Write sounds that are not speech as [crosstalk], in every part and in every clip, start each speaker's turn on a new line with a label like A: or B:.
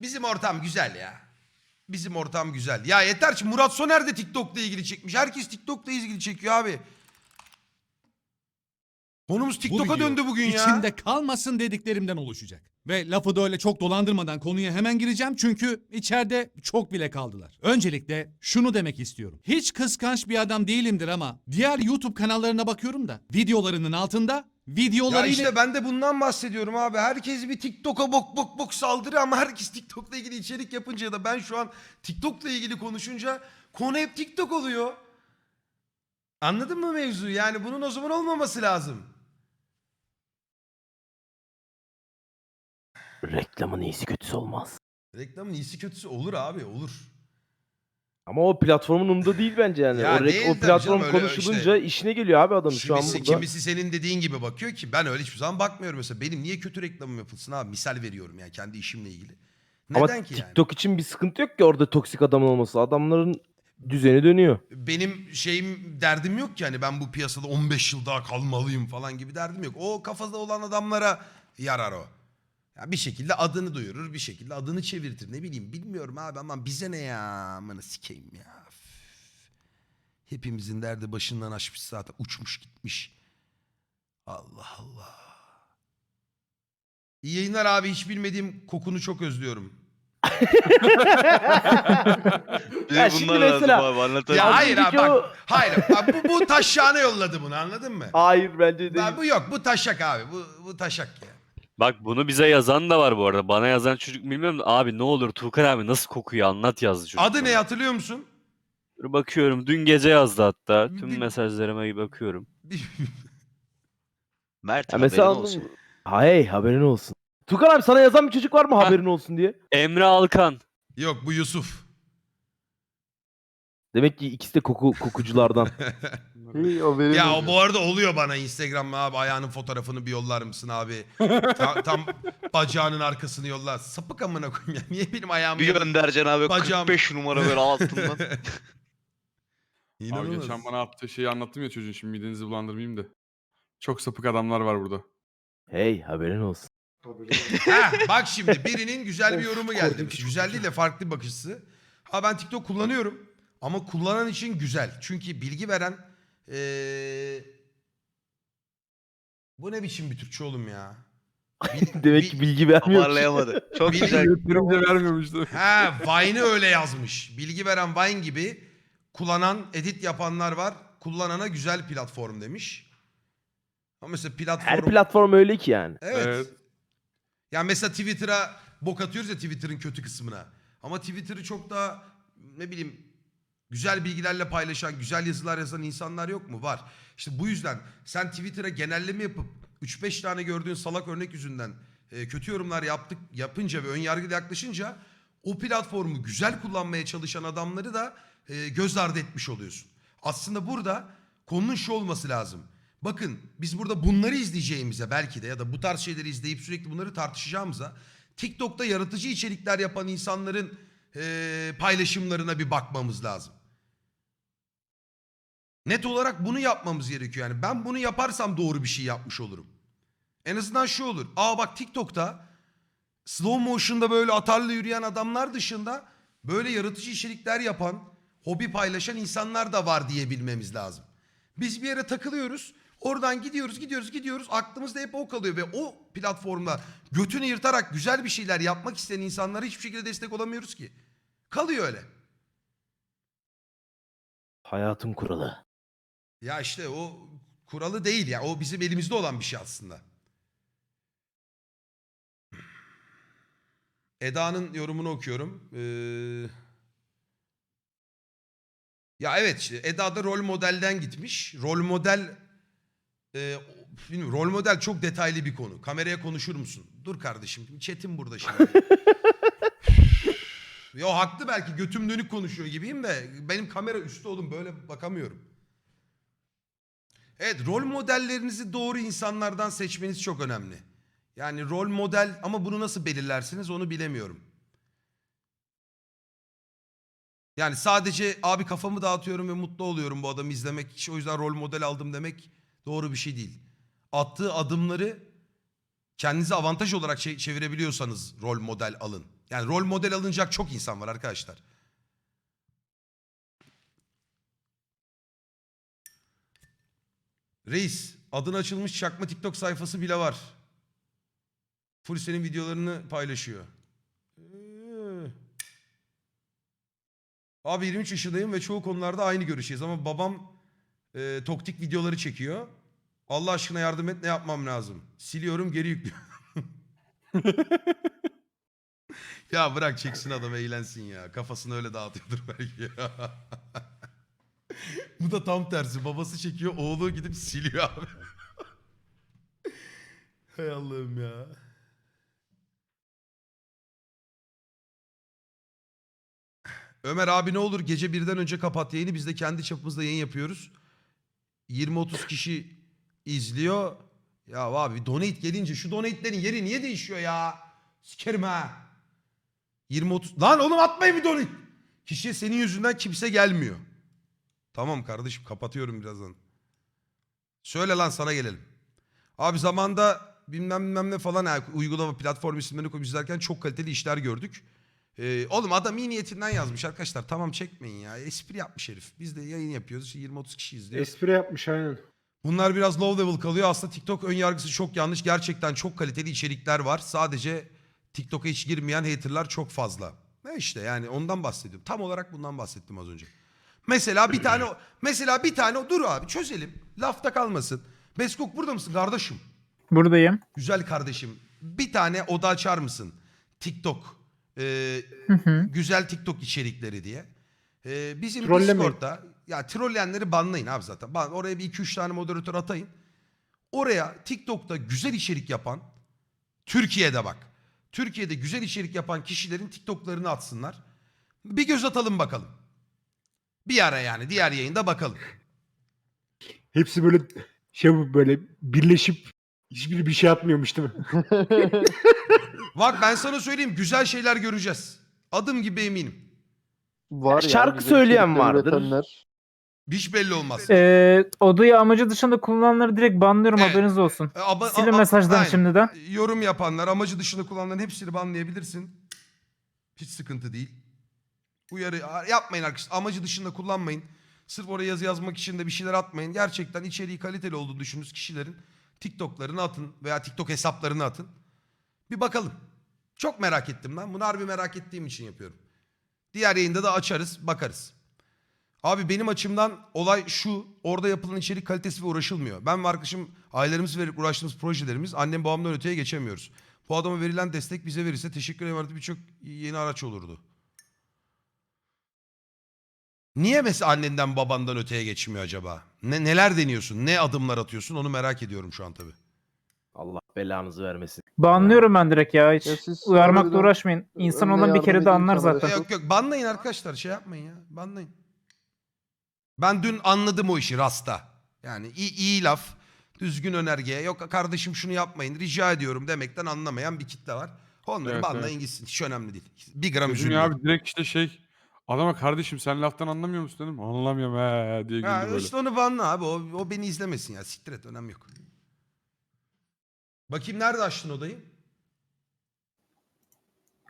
A: Bizim ortam güzel ya. Bizim ortam güzel. Ya yeter ki Murat Soner de TikTok'la ilgili çekmiş. Herkes TikTok'la ilgili çekiyor abi. Konumuz
B: Bu
A: TikTok'a
B: video
A: döndü bugün ya.
B: İçinde kalmasın dediklerimden oluşacak. Ve lafı da öyle çok dolandırmadan konuya hemen gireceğim çünkü içeride çok bile kaldılar. Öncelikle şunu demek istiyorum. Hiç kıskanç bir adam değilimdir ama diğer YouTube kanallarına bakıyorum da videolarının altında
A: Ya
B: videolarıyla
A: işte ben de bundan bahsediyorum abi. Herkes bir TikTok'a bok bok bok saldırıyor ama herkes TikTok'la ilgili içerik yapınca ya da ben şu an TikTok'la ilgili konuşunca konu hep TikTok oluyor. Anladın mı mevzu? Yani bunun o zaman olmaması lazım.
C: Reklamın iyisi kötüsü olmaz.
A: Reklamın iyisi kötüsü olur abi olur.
C: Ama o platformun umurunda değil bence yani.
A: Ya
C: o,
A: değil
C: o
A: tabii
C: platform
A: canım, öyle
C: konuşulunca işine geliyor abi adam şu an
A: Kimisi,
C: burada.
A: kimisi senin dediğin gibi bakıyor ki ben öyle hiçbir zaman bakmıyorum mesela. Benim niye kötü reklamım yapılsın abi? Misal veriyorum yani kendi işimle ilgili. Neden
C: Ama
A: ki yani?
C: TikTok için bir sıkıntı yok ki orada toksik adam olması. Adamların düzeni dönüyor.
A: benim şeyim derdim yok ki hani ben bu piyasada 15 yıl daha kalmalıyım falan gibi derdim yok. O kafada olan adamlara yarar o. Ya bir şekilde adını duyurur, bir şekilde adını çevirtir. Ne bileyim bilmiyorum abi ama bize ne ya? Amına sikeyim ya. Üf. Hepimizin derdi başından aşmış zaten. Uçmuş gitmiş. Allah Allah. İyi yayınlar abi. Hiç bilmediğim kokunu çok özlüyorum. [laughs]
C: Ya şimdi
D: bunlar lazım
C: mesela-
D: abi anlatayım.
A: Ya
C: Az
A: hayır abi
C: önceki
A: bak.
C: o-
A: Hayır. bak bu, bu taşşağına yolladı bunu anladın mı?
C: Hayır bence değil.
A: Ben, bu yok. Bu taşak abi. Bu, bu taşak ya.
D: Bak bunu bize yazan da var bu arada. Bana yazan çocuk bilmiyorum da abi ne olur Tuğkan abi nasıl kokuyor anlat yazdı çocuk.
A: Adı ne hatırlıyor musun?
D: Dur Bakıyorum dün gece yazdı hatta.
A: Bir-
D: Tüm mesajlarıma bir bakıyorum. [laughs]
E: Mert
C: Ya
E: haberin
C: mesela
E: olsun.
C: olsun. Hey haberin olsun. Tukan abi sana yazan bir çocuk var mı
A: Ha.
C: haberin olsun diye?
D: Emre Alkan.
A: yok bu Yusuf.
C: Demek ki ikisi de koku kokuculardan. [laughs]
A: ya o bu arada oluyor bana Instagram'da abi ayağının fotoğrafını bir yollar mısın abi? Ta- tam bacağının arkasını yolla. Sapık amına koyayım ya. Niye benim ayağımı
E: Bir göndereceksin abi
A: Bacağım.
E: 45 numara böyle [laughs] altından.
F: Abi geçen bana attığı şeyi anlattım ya çocuğun şimdi midenizi bulandırmayayım da. Çok sapık adamlar var burada.
C: hey haberin olsun.
A: Ha, bak şimdi birinin güzel bir yorumu geldi. Güzel değil de farklı bir bakış açısı. Ha ben TikTok kullanıyorum. Ama kullanan için güzel. Çünkü bilgi veren... Ee... Bu ne biçim bir Türkçe oğlum ya? Bil- [laughs]
C: Demek
A: bil-
C: ki bilgi vermiyor.
E: Toparlayamadı. Çok güzel.
F: Yettirince vermiyormuştu.
A: Ha Vine'ı öyle yazmış. Bilgi veren Vine gibi kullanan, edit yapanlar var. Kullanana güzel platform demiş. Ama mesela platform...
C: Her platform öyle ki yani.
A: Evet.
F: Evet.
A: Yani mesela Twitter'a bok atıyoruz ya Twitter'ın kötü kısmına. Ama Twitter'ı çok daha ne bileyim güzel bilgilerle paylaşan, güzel yazılar yazan insanlar yok mu? Var. İşte bu yüzden sen Twitter'a genelleme yapıp 3-5 tane gördüğün salak örnek yüzünden e, kötü yorumlar yaptık yapınca ve ön yargıyla yaklaşınca o platformu güzel kullanmaya çalışan adamları da e, göz ardı etmiş oluyorsun. Aslında burada konunun şu olması lazım. Bakın biz burada bunları izleyeceğimize belki de ya da bu tarz şeyleri izleyip sürekli bunları tartışacağımıza TikTok'ta yaratıcı içerikler yapan insanların e, paylaşımlarına bir bakmamız lazım. Net olarak bunu yapmamız gerekiyor. Yani ben bunu yaparsam doğru bir şey yapmış olurum. En azından şu olur. Aa bak TikTok'ta slow motion'da böyle atarlı yürüyen adamlar dışında böyle yaratıcı içerikler yapan, hobi paylaşan insanlar da var diyebilmemiz lazım. Biz bir yere takılıyoruz. Oradan gidiyoruz, gidiyoruz, gidiyoruz. Aklımızda hep o kalıyor ve o platformda götünü yırtarak güzel bir şeyler yapmak isteyen insanlara hiçbir şekilde destek olamıyoruz ki. Kalıyor öyle.
C: Hayatın kuralı.
A: Ya işte o kuralı değil ya. O bizim elimizde olan bir şey aslında. Eda'nın yorumunu okuyorum. Ee... Ya evet işte Eda da rol modelden gitmiş. Rol model e, bilmiyorum, rol model çok detaylı bir konu. Kameraya konuşur musun? Dur kardeşim. Çetin burada şimdi. [laughs] Yo haklı belki götüm dönük konuşuyor gibiyim de benim kamera üstte oğlum böyle bakamıyorum. Evet rol modellerinizi doğru insanlardan seçmeniz çok önemli. Yani rol model ama bunu nasıl belirlersiniz onu bilemiyorum. Yani sadece abi kafamı dağıtıyorum ve mutlu oluyorum bu adamı izlemek. o yüzden rol model aldım demek doğru bir şey değil. Attığı adımları kendinize avantaj olarak çe- çevirebiliyorsanız rol model alın. Yani rol model alınacak çok insan var arkadaşlar. Reis, adın açılmış çakma TikTok sayfası bile var. Full videolarını paylaşıyor. Abi 23 yaşındayım ve çoğu konularda aynı görüşeyiz ama babam e, toktik videoları çekiyor. Allah aşkına yardım et ne yapmam lazım? Siliyorum geri yüklüyorum. [laughs] ya bırak çeksin adam eğlensin ya. Kafasını öyle dağıtıyordur belki ya. [laughs] Bu da tam tersi. Babası çekiyor oğlu gidip siliyor abi. [laughs] Hay Allah'ım ya. Ömer abi ne olur gece birden önce kapat yayını. Biz de kendi çapımızda yayın yapıyoruz. 20-30 kişi izliyor. Ya abi donate gelince şu donate'lerin yeri niye değişiyor ya? Sikerim ha. 20-30... Lan oğlum atmayın bir donate. Kişiye senin yüzünden kimse gelmiyor. Tamam kardeşim kapatıyorum birazdan. Söyle lan sana gelelim. Abi zamanda bilmem bilmem ne falan uygulama platform isimlerini koyup izlerken çok kaliteli işler gördük. Ee, oğlum adam iyi niyetinden yazmış arkadaşlar. Tamam çekmeyin ya. Espri yapmış herif. Biz de yayın yapıyoruz. 20-30 kişi izliyor.
G: Espri yapmış aynen.
A: Bunlar biraz low level kalıyor. Aslında TikTok ön yargısı çok yanlış. Gerçekten çok kaliteli içerikler var. Sadece TikTok'a hiç girmeyen haterlar çok fazla. Ne işte yani ondan bahsediyorum. Tam olarak bundan bahsettim az önce. Mesela bir tane mesela bir tane dur abi çözelim. Lafta kalmasın. Beskok burada mısın kardeşim?
H: Buradayım.
A: Güzel kardeşim. Bir tane oda açar mısın? TikTok. Ee,
H: Hı hı.
A: güzel TikTok içerikleri diye. Ee, bizim. Discord'da ya trolleyenleri banlayın abi zaten. Ban, oraya bir iki üç tane moderatör atayın. Oraya TikTok'ta güzel içerik yapan Türkiye'de bak. Türkiye'de güzel içerik yapan kişilerin TikTok'larını atsınlar. Bir göz atalım bakalım. Bir ara yani diğer yayında bakalım.
G: Hepsi böyle şey bu böyle birleşip hiçbiri bir şey atmıyormuş değil mi? [laughs]
A: Bak ben sana söyleyeyim güzel şeyler göreceğiz. Adım gibi eminim.
C: Var Şarkı söyleyen vardır.
A: Hiç belli olmaz.
H: Ee, odayı amacı dışında kullananları direkt banlıyorum
A: Evet.
H: haberiniz olsun.
A: E, aba-
H: Silin
A: a- a-
H: mesajdan
A: aynen.
H: şimdiden.
A: Yorum yapanlar, amacı dışında kullananların hepsini banlayabilirsin. Hiç sıkıntı değil. Uyarı yapmayın arkadaşlar. Amacı dışında kullanmayın. Sırf oraya yazı yazmak için de bir şeyler atmayın. Gerçekten içeriği kaliteli olduğunu düşündüğünüz kişilerin TikTok'larını atın veya TikTok hesaplarını atın. Bir bakalım. Çok merak ettim lan. Bunu harbi merak ettiğim için yapıyorum. Diğer yayında da açarız, bakarız. Abi benim açımdan olay şu. Orada yapılan içerik kalitesi ve uğraşılmıyor. Ben ve arkadaşım ailelerimiz verip uğraştığımız projelerimiz annem babamdan öteye geçemiyoruz. Bu adama verilen destek bize verirse teşekkür ederim artık birçok yeni araç olurdu. Niye mesela annenden babandan öteye geçmiyor acaba? Ne, neler deniyorsun? Ne adımlar atıyorsun? Onu merak ediyorum şu an tabii.
C: Allah belanızı vermesin.
H: Banlıyorum ben direkt ya hiç.
I: Ya siz
H: Uyarmakla
I: harbiden
H: uğraşmayın. İnsan
I: önüne
H: olan bir
I: yardım
H: kere de
I: edin
H: anlar
I: insanlara.
H: zaten.
A: Yok yok banlayın arkadaşlar şey yapmayın ya. Banlayın. Ben dün anladım o işi Rasta. Yani iyi, iyi laf, düzgün önerge. Yok kardeşim şunu yapmayın rica ediyorum demekten anlamayan bir kitle var. Onları
F: Evet,
A: banlayın gitsin. Hiç önemli değil. Bir gram üzülmüyor.
F: abi direkt işte şey adama kardeşim sen laftan anlamıyor musun dedim. Anlamıyorum he diye güldü
A: Ha,
F: böyle.
A: işte onu banla abi. O, o beni izlemesin ya. Siktir et önemli yok. Bakayım nerede açtın odayı?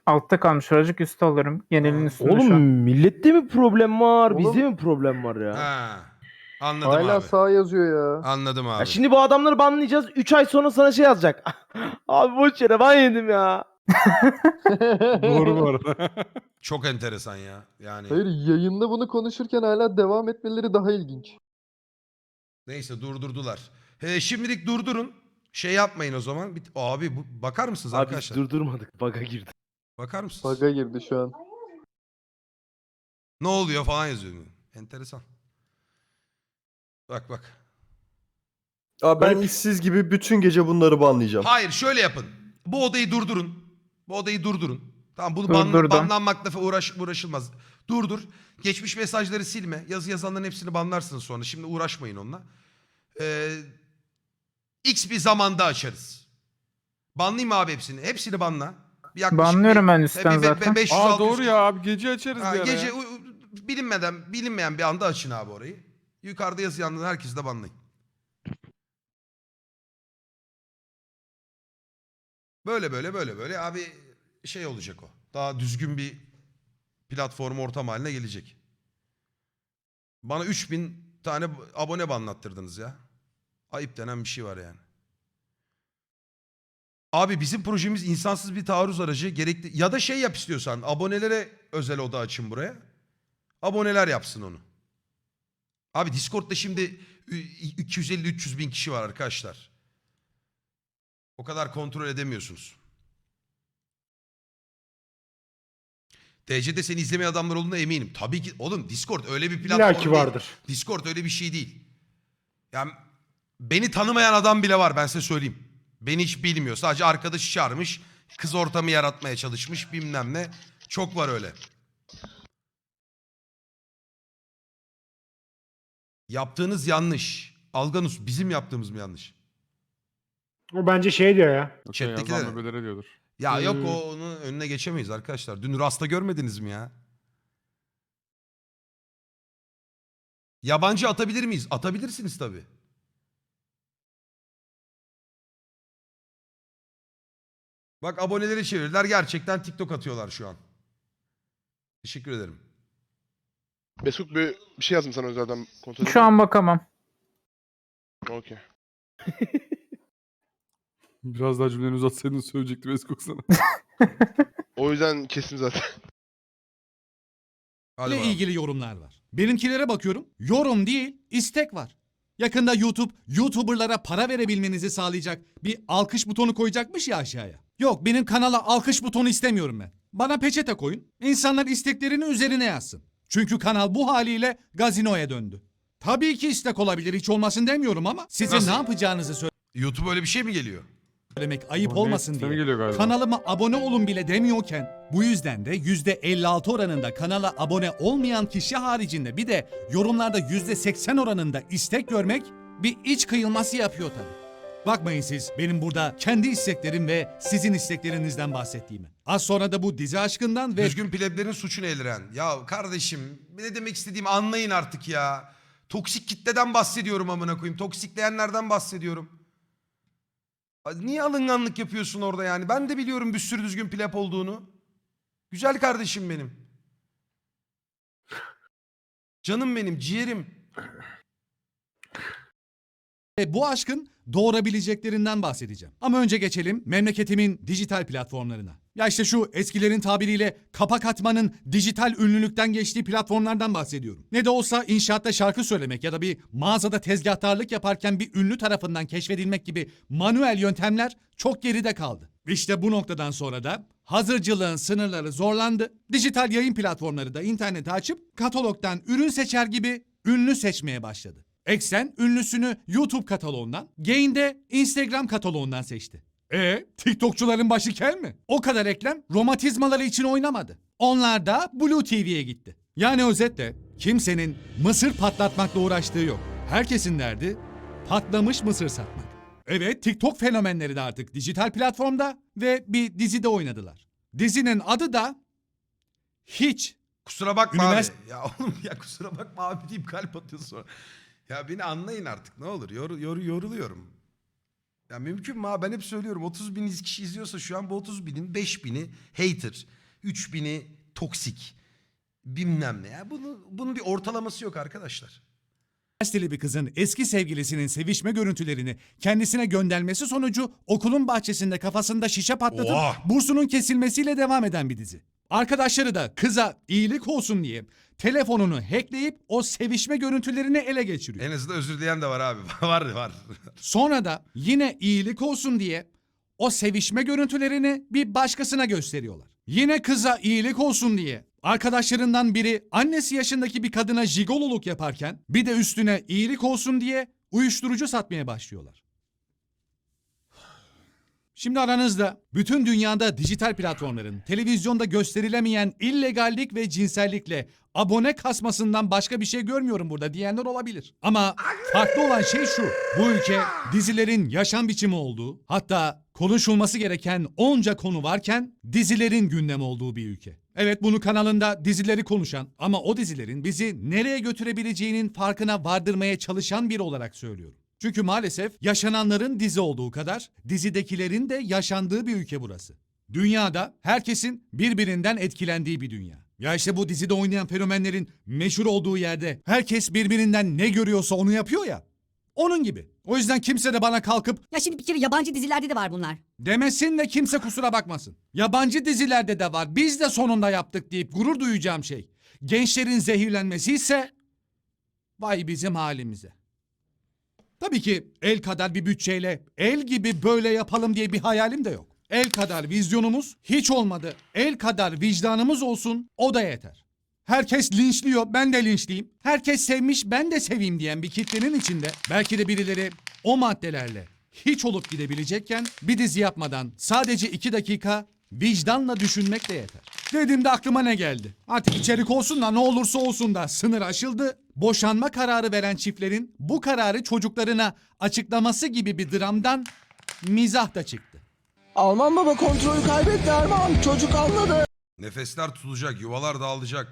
H: Altta kalmış aracık üstte alırım. Genelin üstünde şu
C: Oğlum
H: an.
C: millette mi problem var?
I: Oğlum-
C: Bizde mi problem var ya?
A: Ha. Anladım
I: Hala
A: abi.
I: sağ yazıyor ya.
A: Anladım abi.
C: Ya şimdi bu adamları banlayacağız. 3 ay sonra sana şey yazacak. [laughs] Abi boş yere ban yedim ya. [laughs]
F: Doğru bu arada. [laughs]
A: Çok enteresan ya. Yani
I: Hayır yayında bunu konuşurken hala devam etmeleri daha ilginç.
A: neyse durdurdular. He, şimdilik durdurun. Şey yapmayın o zaman. Bir, abi bu, bakar mısınız
C: Abi biz
A: arkadaşlar?
C: durdurmadık. Baga girdi.
A: Bakar mısınız?
I: Bug'a girdi şu an.
A: Ne oluyor falan yazıyor. Enteresan. Bak bak.
J: Abi ben işsiz gibi bütün gece bunları banlayacağım.
A: Hayır şöyle yapın. Bu odayı durdurun. Bu odayı durdurun. Tamam bunu ban,
H: Durdurdum.
A: banlanmakla uğraş, uğraşılmaz. Durdur. Geçmiş mesajları silme. Yazı yazanların hepsini banlarsınız sonra. Şimdi uğraşmayın onunla. Ee, X bir zamanda açarız. Banlayayım mı abi hepsini? Hepsini banla. Bir yaklaşık
H: Banlıyorum
A: bir-
H: ben
A: e,
H: üstten
A: bir- bir-
H: zaten.
A: 500,
F: Aa
A: 600
F: doğru ya abi gece açarız
A: Ha,
F: bir ara
A: gece
F: ya.
A: u- u- bilinmeden bilinmeyen bir anda açın abi orayı. Yukarıda yazı yandan herkesi de banlayın. Böyle böyle böyle böyle abi şey olacak o. daha düzgün bir platform ortam haline gelecek. Bana 3000 tane abone banlattırdınız ya. Ayıp denen bir şey var yani. Abi bizim projemiz insansız bir taarruz aracı gerekli ya da şey yap istiyorsan abonelere özel oda açın buraya. Aboneler yapsın onu. Abi Discord'da şimdi 250-300 bin kişi var arkadaşlar. O kadar kontrol edemiyorsunuz. DC'de seni izlemeyen adamlar olduğuna eminim. Tabii ki oğlum Discord öyle bir platform
G: İlla ki
A: değil.
G: vardır.
A: Discord öyle bir şey değil. Yani beni tanımayan adam bile var ben size söyleyeyim. Beni hiç bilmiyor. Sadece arkadaşı çağırmış. Kız ortamı yaratmaya çalışmış bilmem ne. Çok var öyle. Yaptığınız yanlış. Alganus bizim yaptığımız mı yanlış?
G: O bence şey diyor ya.
F: Okey,
A: Chat'tekiler-
F: bebelere diyordur.
A: Ya yok
G: Hmm.
A: o onun önüne geçemeyiz arkadaşlar. Dün Rasta görmediniz mi ya? Yabancı atabilir miyiz? Atabilirsiniz tabii. Bak aboneleri çevirdiler. Gerçekten TikTok atıyorlar şu an. Teşekkür ederim.
K: Mesut bir, bir şey yazdım sana özelden kontrol
H: Şu an bakamam.
K: Okey. [laughs]
F: Biraz daha cümleni uzatsaydın söyleyecektim Eskok sana.
K: O yüzden kestim zaten.
A: Hadi
B: ile
A: bakalım.
B: ilgili yorumlar var. Benimkilere bakıyorum. Yorum değil, istek var. Yakında YouTube, YouTuber'lara para verebilmenizi sağlayacak bir alkış butonu koyacakmış ya aşağıya. Yok benim kanala alkış butonu istemiyorum ben. Bana peçete koyun. İnsanlar isteklerini üzerine yazsın. Çünkü kanal bu haliyle gazinoya döndü. Tabii ki istek olabilir hiç olmasın demiyorum ama sizin
A: Nasıl?
B: ne yapacağınızı
A: YouTube öyle bir şey mi geliyor?
B: Söylemek ayıp olmasın diye.
F: geliyor galiba.
B: Kanalıma abone olun bile demiyorken bu yüzden de %56 oranında kanala abone olmayan kişi haricinde bir de yorumlarda %80 oranında istek görmek bir iç kıyılması yapıyor tabii. Bakmayın siz benim burada kendi isteklerim ve sizin isteklerinizden bahsettiğimi. Az sonra da bu dizi aşkından ve
A: Düzgün pleblerin suçunu eliren. Ya kardeşim ne demek istediğimi anlayın artık ya. Toksik kitleden bahsediyorum amına koyayım. Toksikleyenlerden bahsediyorum. Niye alınganlık yapıyorsun orada yani? Ben de biliyorum bir sürü düzgün pleb olduğunu. Güzel kardeşim benim. Canım benim, ciğerim.
B: Ve bu aşkın doğurabileceklerinden bahsedeceğim. Ama önce geçelim memleketimin dijital platformlarına. Ya işte şu eskilerin tabiriyle kapak atmanın dijital ünlülükten geçtiği platformlardan bahsediyorum. Ne de olsa inşaatta şarkı söylemek ya da bir mağazada tezgahtarlık yaparken bir ünlü tarafından keşfedilmek gibi manuel yöntemler çok geride kaldı. İşte bu noktadan sonra da hazırcılığın sınırları zorlandı. Dijital yayın platformları da interneti açıp katalogdan ürün seçer gibi ünlü seçmeye başladı. Eksen ünlüsünü YouTube kataloğundan, Gain de Instagram kataloğundan seçti. E TikTokçuların başı kel mi? O kadar eklem romatizmaları için oynamadı. Onlar da Blue TV'ye gitti. Yani özetle kimsenin mısır patlatmakla uğraştığı yok. Herkesin derdi patlamış mısır satmak. Evet TikTok fenomenleri de artık dijital platformda ve bir dizide oynadılar. Dizinin adı da Hiç.
A: Kusura bakma
B: Ünivers-
A: abi. Ya oğlum ya kusura bakma abi deyip kalp atıyorsun sonra. Ya beni anlayın artık ne olur. Yor, yor, yoruluyorum. Ya mümkün mü abi? Ben hep söylüyorum 30 bin kişi izliyorsa şu an bu 30 binin 5 bini hater. 3 bini toksik. Bilmem ne ya. Bunu, bunun bir ortalaması yok arkadaşlar.
B: Üniversiteli bir kızın eski sevgilisinin sevişme görüntülerini kendisine göndermesi sonucu okulun bahçesinde kafasında şişe patlatıp
A: Oha!
B: bursunun kesilmesiyle devam eden bir dizi. Arkadaşları da kıza iyilik olsun diye telefonunu hackleyip o sevişme görüntülerini ele geçiriyor.
A: En azından özür dileyen de var abi. [laughs] var var.
B: Sonra da yine iyilik olsun diye o sevişme görüntülerini bir başkasına gösteriyorlar. Yine kıza iyilik olsun diye arkadaşlarından biri annesi yaşındaki bir kadına jigololuk yaparken bir de üstüne iyilik olsun diye uyuşturucu satmaya başlıyorlar. Şimdi aranızda bütün dünyada dijital platformların televizyonda gösterilemeyen illegallik ve cinsellikle abone kasmasından başka bir şey görmüyorum burada diyenler olabilir. Ama farklı olan şey şu. Bu ülke dizilerin yaşam biçimi olduğu, hatta konuşulması gereken onca konu varken dizilerin gündem olduğu bir ülke. Evet bunu kanalında dizileri konuşan ama o dizilerin bizi nereye götürebileceğinin farkına vardırmaya çalışan biri olarak söylüyorum. Çünkü maalesef yaşananların dizi olduğu kadar dizidekilerin de yaşandığı bir ülke burası. Dünyada herkesin birbirinden etkilendiği bir dünya. Ya işte bu dizide oynayan fenomenlerin meşhur olduğu yerde herkes birbirinden ne görüyorsa onu yapıyor ya. Onun gibi. O yüzden kimse de bana kalkıp
L: Ya şimdi bir kere yabancı dizilerde de var bunlar.
B: demesin de kimse kusura bakmasın. Yabancı dizilerde de var. Biz de sonunda yaptık deyip gurur duyacağım şey. Gençlerin zehirlenmesi ise vay bizim halimize. Tabii ki el kadar bir bütçeyle el gibi böyle yapalım diye bir hayalim de yok. El kadar vizyonumuz hiç olmadı. El kadar vicdanımız olsun o da yeter. Herkes linçliyor ben de linçliyim. Herkes sevmiş ben de seveyim diyen bir kitlenin içinde belki de birileri o maddelerle hiç olup gidebilecekken bir dizi yapmadan sadece iki dakika vicdanla düşünmek de yeter. Dediğimde aklıma ne geldi? Artık içerik olsun da ne olursa olsun da sınır aşıldı. Boşanma kararı veren çiftlerin bu kararı çocuklarına açıklaması gibi bir dramdan mizah da çıktı.
J: Alman baba kontrolü kaybetti Erman. Çocuk anladı.
A: Nefesler tutulacak, yuvalar dağılacak.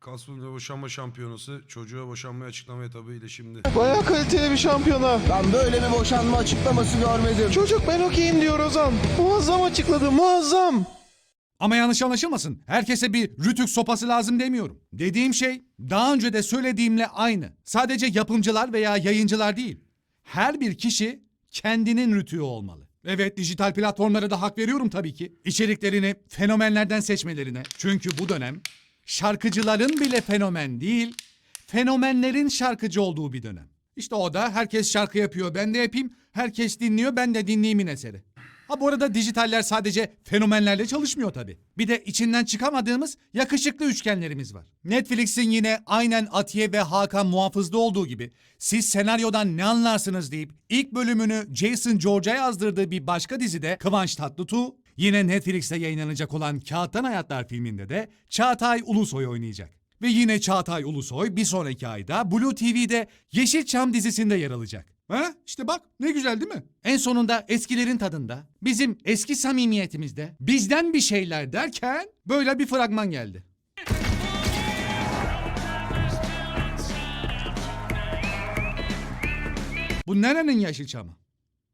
A: Kasım'da boşanma şampiyonası çocuğa boşanmayı açıklama etabıyla şimdi.
J: Baya kaliteli bir şampiyona. Ben böyle bir boşanma açıklaması görmedim. Çocuk ben okeyim diyor Ozan. Muazzam açıkladı muazzam.
B: Ama yanlış anlaşılmasın. Herkese bir rütük sopası lazım demiyorum. Dediğim şey daha önce de söylediğimle aynı. Sadece yapımcılar veya yayıncılar değil. Her bir kişi kendinin rütüğü olmalı. Evet dijital platformlara da hak veriyorum tabii ki. İçeriklerini fenomenlerden seçmelerine. Çünkü bu dönem şarkıcıların bile fenomen değil, fenomenlerin şarkıcı olduğu bir dönem. İşte o da herkes şarkı yapıyor ben de yapayım, herkes dinliyor ben de dinleyeyim eseri. Ha bu arada dijitaller sadece fenomenlerle çalışmıyor tabii. Bir de içinden çıkamadığımız yakışıklı üçgenlerimiz var. Netflix'in yine aynen Atiye ve Hakan muhafızda olduğu gibi siz senaryodan ne anlarsınız deyip ilk bölümünü Jason George'a yazdırdığı bir başka dizide Kıvanç Tatlıtuğ, yine Netflix'te yayınlanacak olan Kağıttan Hayatlar filminde de Çağatay Ulusoy oynayacak. Ve yine Çağatay Ulusoy bir sonraki ayda Blue TV'de Yeşilçam dizisinde yer alacak. Ha? İşte bak ne güzel değil mi? En sonunda eskilerin tadında, bizim eski samimiyetimizde bizden bir şeyler derken böyle bir fragman geldi. Bu nerenin Yeşilçamı?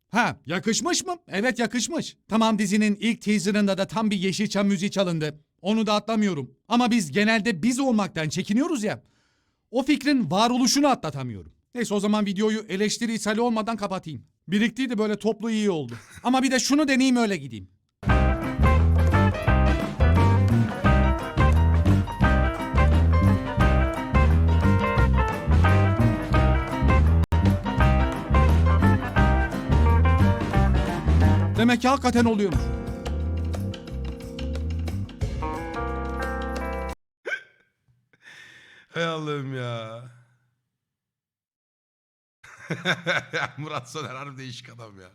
B: Ha yakışmış mı? Evet yakışmış. Tamam dizinin ilk teaserında da tam bir Yeşilçam müziği çalındı. Onu da atlamıyorum. Ama biz genelde biz olmaktan çekiniyoruz ya. O fikrin varoluşunu atlatamıyorum. Neyse o zaman videoyu eleştiri ishali olmadan kapatayım. Biriktiydi böyle toplu iyi oldu. Ama bir de şunu deneyeyim öyle gideyim. Demek ki hakikaten oluyormuş.
A: Hay Allah'ım ya. [laughs] Murat Soner harbi değişik adam ya.